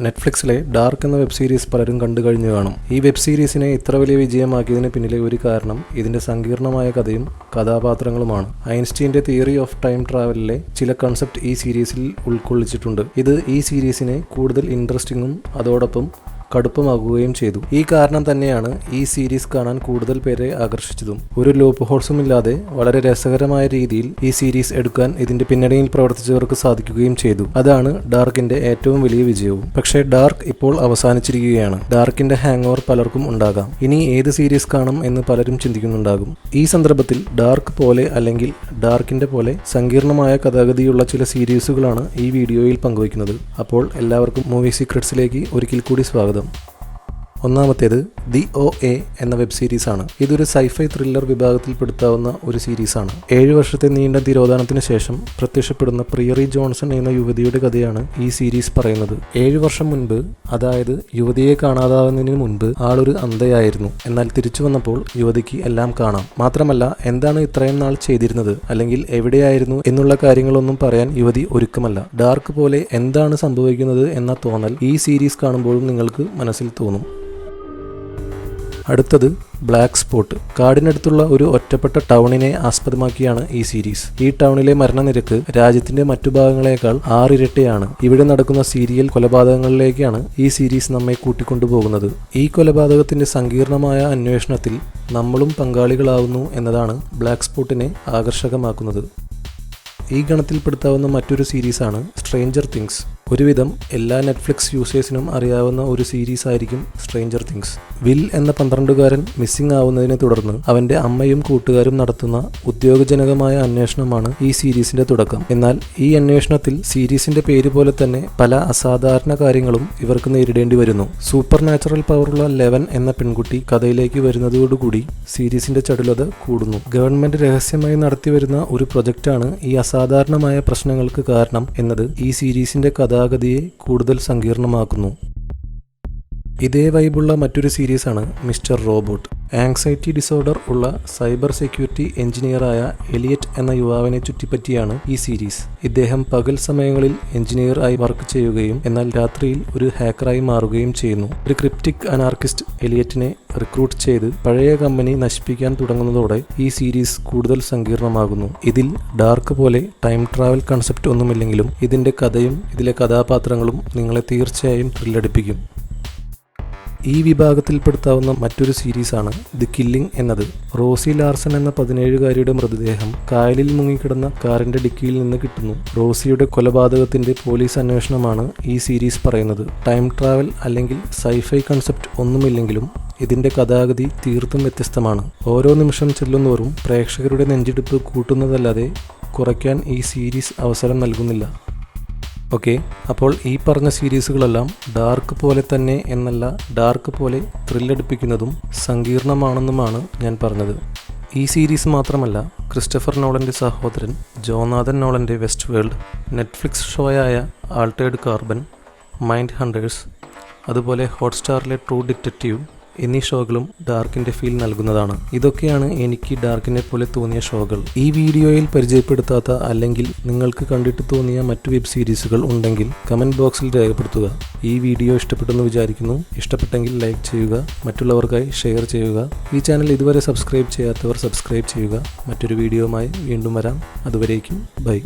നെറ്റ്ഫ്ലിക്സിലെ dark എന്ന web series പലരും കണ്ടു കഴിഞ്ഞു കാണും. ഈ വെബ് സീരീസിനെ ഇത്ര വലിയ വിജയമാക്കിയതിന് പിന്നിലെ ഒരു കാരണം ഇതിന്റെ സങ്കീർണമായ കഥയും കഥാപാത്രങ്ങളുമാണ്. ഐൻസ്റ്റീന്റെ തിയറി ഓഫ് ടൈം ട്രാവലിലെ ചില കൺസെപ്റ്റ് ഈ സീരീസിൽ ഉൾക്കൊള്ളിച്ചിട്ടുണ്ട്. ഇത് ഈ സീരീസിനെ കൂടുതൽ ഇൻട്രസ്റ്റിംഗും അതോടൊപ്പം കടുപ്പമാകുകയും ചെയ്തു. ഈ കാരണം തന്നെയാണ് ഈ സീരീസ് കാണാൻ കൂടുതൽ പേരെ ആകർഷിച്ചതും. ഒരു ലൂപ്പ് ഹോൾസും ഇല്ലാതെ വളരെ രസകരമായ രീതിയിൽ ഈ സീരീസ് എടുക്കാൻ ഇതിന്റെ പിന്നണിയിൽ പ്രവർത്തിച്ചവർക്ക് സാധിക്കുകയും ചെയ്തു. അതാണ് ഡാർക്കിന്റെ ഏറ്റവും വലിയ വിജയവും. പക്ഷേ ഡാർക്ക് ഇപ്പോൾ അവസാനിച്ചിരിക്കുകയാണ്. ഡാർക്കിന്റെ ഹാങ് ഓവർ പലർക്കും ഉണ്ടാകാം. ഇനി ഏത് സീരീസ് കാണും എന്ന് പലരും ചിന്തിക്കുന്നുണ്ടാകും. ഈ സന്ദർഭത്തിൽ ഡാർക്ക് പോലെ അല്ലെങ്കിൽ ഡാർക്കിന്റെ പോലെ സങ്കീർണമായ കഥാഗതിയുള്ള ചില സീരീസുകളാണ് ഈ വീഡിയോയിൽ പങ്കുവയ്ക്കുന്നത്. അപ്പോൾ എല്ലാവർക്കും മൂവി സീക്രട്സിലേക്ക് ഒരിക്കൽ കൂടി സ്വാഗതം. годом. ഒന്നാമത്തേത് ദി ഒ എ എന്ന വെബ് സീരീസ് ആണ് ഇതൊരു സൈഫൈ ത്രില്ലർ വിഭാഗത്തിൽപ്പെടുത്താവുന്ന ഒരു സീരീസ് ആണ് ഏഴു വർഷത്തെ നീണ്ട തിരോധാനത്തിന് ശേഷം പ്രത്യക്ഷപ്പെടുന്ന പ്രിയറി ജോൺസൺ എന്ന യുവതിയുടെ കഥയാണ് ഈ സീരീസ് പറയുന്നത്. ഏഴു വർഷം മുൻപ് അതായത് യുവതിയെ കാണാതാവുന്നതിന് മുൻപ് ആളൊരു അന്ധയായിരുന്നു. എന്നാൽ തിരിച്ചു വന്നപ്പോൾ യുവതിക്ക് എല്ലാം കാണാം. മാത്രമല്ല എന്താണ് ഇത്രയും നാൾ ചെയ്തിരുന്നത്? അല്ലെങ്കിൽ എവിടെയായിരുന്നു? എന്നുള്ള കാര്യങ്ങളൊന്നും പറയാൻ യുവതി ഒരുക്കമല്ല. ഡാർക്ക് പോലെ എന്താണ് സംഭവിക്കുന്നത് എന്ന തോന്നൽ ഈ സീരീസ് കാണുമ്പോഴും നിങ്ങൾക്ക് മനസ്സിൽ തോന്നും. അടുത്തത് ബ്ലാക്ക് സ്പോട്ട് കാടിനടുത്തുള്ള ഒരു ഒറ്റപ്പെട്ട ടൗണിനെ ആസ്പദമാക്കിയാണ് ഈ സീരീസ് ഈ ടൗണിലെ മരണനിരക്ക് രാജ്യത്തിന്റെ മറ്റു ഭാഗങ്ങളെക്കാൾ ആറിരട്ടിയാണ്. ഇവിടെ നടക്കുന്ന സീരിയൽ കൊലപാതകങ്ങളിലേക്കാണ് ഈ സീരീസ് നമ്മെ കൂട്ടിക്കൊണ്ടുപോകുന്നത്. ഈ കൊലപാതകത്തിന്റെ സങ്കീർണമായ അന്വേഷണത്തിൽ നമ്മളും പങ്കാളികളാവുന്നു എന്നതാണ് ബ്ലാക്ക് സ്പോട്ടിനെ ആകർഷകമാക്കുന്നത്. ഈ ഗണത്തിൽപ്പെടുത്താവുന്ന മറ്റൊരു സീരീസാണ് സ്ട്രേഞ്ചർ തിങ്സ് ഒരുവിധം എല്ലാ നെറ്റ്ഫ്ലിക്സ് യൂസേഴ്സിനും അറിയാവുന്ന ഒരു സീരീസ് ആയിരിക്കും സ്ട്രേഞ്ചർ തിങ്സ് വിൽ എന്ന പന്ത്രണ്ടുകാരൻ മിസ്സിംഗ് ആവുന്നതിനെ തുടർന്ന് അവന്റെ അമ്മയും കൂട്ടുകാരും നടത്തുന്ന ഉദ്യോഗജനകമായ അന്വേഷണമാണ് ഈ സീരീസിന്റെ തുടക്കം. എന്നാൽ ഈ അന്വേഷണത്തിൽ സീരീസിന്റെ പേര് പോലെ തന്നെ പല അസാധാരണ കാര്യങ്ങളും ഇവർക്ക് നേരിടേണ്ടി വരുന്നു. സൂപ്പർ നാച്ചുറൽ പവറുള്ള ലെവൻ എന്ന പെൺകുട്ടി കഥയിലേക്ക് വരുന്നതോടുകൂടി സീരീസിന്റെ ചടുലത കൂടുന്നു. ഗവൺമെന്റ് രഹസ്യമായി നടത്തിവരുന്ന ഒരു പ്രൊജക്റ്റാണ് ഈ അസാധാരണമായ പ്രശ്നങ്ങൾക്ക് കാരണം എന്നത്. ഈ സീരീസിന്റെ കഥാഗതിയെ കൂടുതൽ സങ്കീർണമാക്കുന്നു. ഇതേ വൈബുള്ള മറ്റൊരു സീരീസാണ് മിസ്റ്റർ റോബോട്ട്. ആങ്സൈറ്റി ഡിസോർഡർ ഉള്ള സൈബർ സെക്യൂരിറ്റി എഞ്ചിനീയറായ എലിയറ്റ് എന്ന യുവാവിനെ ചുറ്റിപ്പറ്റിയാണ് ഈ സീരീസ്. ഇദ്ദേഹം പകൽ സമയങ്ങളിൽ എഞ്ചിനീയർ ആയി വർക്ക് ചെയ്യുകയും എന്നാൽ രാത്രിയിൽ ഒരു ഹാക്കറായി മാറുകയും ചെയ്യുന്നു. ഒരു ക്രിപ്റ്റിക് അനാർക്കിസ്റ്റ് എലിയറ്റിനെ റിക്രൂട്ട് ചെയ്ത് പഴയ കമ്പനി നശിപ്പിക്കാൻ തുടങ്ങുന്നതോടെ ഈ സീരീസ് കൂടുതൽ സങ്കീർണമാകുന്നു. ഇതിൽ ഡാർക്ക് പോലെ ടൈം ട്രാവൽ കൺസെപ്റ്റ് ഒന്നുമില്ലെങ്കിലും ഇതിന്റെ കഥയും ഇതിലെ കഥാപാത്രങ്ങളും നിങ്ങളെ തീർച്ചയായും ത്രില്ലടിപ്പിക്കും. ഈ വിഭാഗത്തിൽപ്പെടുത്താവുന്ന മറ്റൊരു സീരീസാണ് ദി കില്ലിംഗ് എന്നത്. റോസി ലാർസൺ എന്ന പതിനേഴുകാരിയുടെ മൃതദേഹം കായലിൽ മുങ്ങിക്കിടന്ന കാറിന്റെ ഡിക്കിയിൽ നിന്ന് കിട്ടുന്നു. റോസിയുടെ കൊലപാതകത്തിന്റെ പോലീസ് അന്വേഷണമാണ് ഈ സീരീസ് പറയുന്നത്. ടൈം ട്രാവൽ അല്ലെങ്കിൽ സൈഫൈ കൺസെപ്റ്റ് ഒന്നുമില്ലെങ്കിലും ഇതിന്റെ കഥാഗതി തീർത്തും വ്യത്യസ്തമാണ്. ഓരോ നിമിഷം ചെല്ലുന്നവരും പ്രേക്ഷകരുടെ നെഞ്ചിടിപ്പ് കൂട്ടുന്നതല്ലാതെ കുറയ്ക്കാൻ ഈ സീരീസ് അവസരം നൽകുന്നില്ല. ഓക്കെ അപ്പോൾ ഈ പറഞ്ഞ സീരീസുകളെല്ലാം ഡാർക്ക് പോലെ തന്നെ എന്നല്ല ഡാർക്ക് പോലെ ത്രില്ലടിപ്പിക്കുന്നതും സങ്കീർണമാണെന്നുമാണ് ഞാൻ പറഞ്ഞത്. ഈ സീരീസ് മാത്രമല്ല ക്രിസ്റ്റഫർ നോളന്റെ സഹോദരൻ ജോനാഥൻ നോളന്റെ വെസ്റ്റ് വേൾഡ് നെറ്റ്ഫ്ലിക്സ് ഷോയായ ആൾട്ടേഡ് കാർബൺ മൈൻഡ് ഹണ്ടേഴ്സ് അതുപോലെ ഹോട്ട്സ്റ്റാറിലെ ട്രൂ ഡിറ്റക്റ്റീവ് എന്നീ ഷോകളും ഡാർക്കിന്റെ ഫീൽ നൽകുന്നതാണ്. ഇതൊക്കെയാണ് എനിക്ക് ഡാർക്കിനെ പോലെ തോന്നിയ ഷോകൾ. ഈ വീഡിയോയിൽ പരിചയപ്പെടുത്താത്ത അല്ലെങ്കിൽ നിങ്ങൾക്ക് കണ്ടിട്ട് തോന്നിയ മറ്റു വെബ് സീരീസുകൾ ഉണ്ടെങ്കിൽ കമന്റ് ബോക്സിൽ രേഖപ്പെടുത്തുക. ഈ വീഡിയോ ഇഷ്ടപ്പെട്ടെന്ന് വിചാരിക്കുന്നു. ഇഷ്ടപ്പെട്ടെങ്കിൽ ലൈക്ക് ചെയ്യുക. മറ്റുള്ളവർക്കായി ഷെയർ ചെയ്യുക. ഈ ചാനൽ ഇതുവരെ സബ്സ്ക്രൈബ് ചെയ്യാത്തവർ സബ്സ്ക്രൈബ് ചെയ്യുക. മറ്റൊരു വീഡിയോയുമായി വീണ്ടും വരാം. അതുവരേക്കും ബൈ.